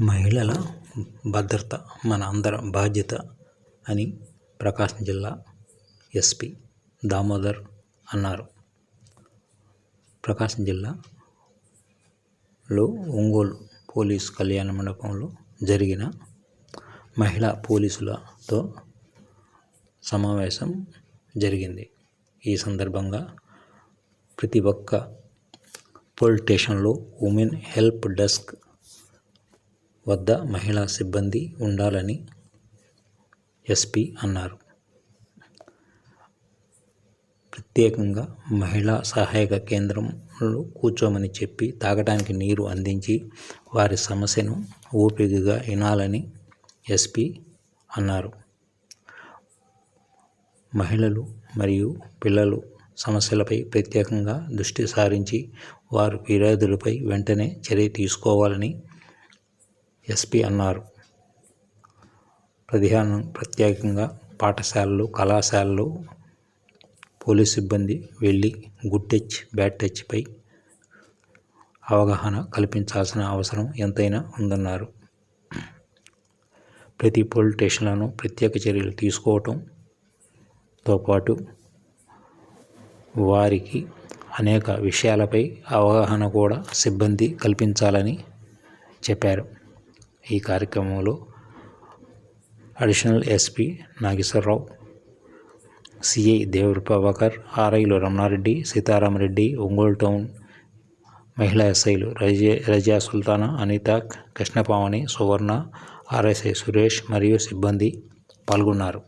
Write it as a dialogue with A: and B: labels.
A: మహిళల భద్రత మన అందరం బాధ్యత అని ప్రకాశం జిల్లా ఎస్పీ దామోదర్ అన్నారు. ప్రకాశం జిల్లాలో ఒంగోలు పోలీస్ కళ్యాణ మండపంలో జరిగిన మహిళా పోలీసులతో సమావేశం జరిగింది. ఈ సందర్భంగా ప్రతి ఒక్క పోలీస్ స్టేషన్లో ఉమెన్ హెల్ప్ డెస్క్ వద్ద మహిళా సిబ్బంది ఉండాలని ఎస్పీ అన్నారు. ప్రత్యేకంగా మహిళా సహాయక కేంద్రంలో కూర్చోమని చెప్పి తాగడానికి నీరు అందించి వారి సమస్యను ఓపికగా వినాలని ఎస్పీ అన్నారు. మహిళలు మరియు పిల్లలు సమస్యలపై ప్రత్యేకంగా దృష్టి సారించి వారు ఫిర్యాదులపై వెంటనే చర్య తీసుకోవాలని ఎస్పీ అన్నారు. ప్రధానం ప్రత్యేకంగా పాఠశాలలు కళాశాలలు పోలీస్ సిబ్బంది వెళ్ళి గుడ్ టచ్ బ్యాడ్ టచ్పై అవగాహన కల్పించాల్సిన అవసరం ఎంతైనా ఉందన్నారు. ప్రతి పోలీస్ స్టేషన్లను ప్రత్యేక చర్యలు తీసుకోవటంతో పాటు వారికి అనేక విషయాలపై అవగాహన కూడా సిబ్బంది కల్పించాలని చెప్పారు. ఈ కార్యక్రమంలో additional SP Nageswara Rao CI Devar Prabhakar ఆర్ఐలు Ramanareddy Sitarama Reddy Ongole town మహిళా ఎస్ఐలు రజ రజా సుల్తానా అనిత కృష్ణపావని సువర్ణ ఆర్ఎస్ఐ సురేష్ మరియు సిబ్బంది పాల్గొన్నారు.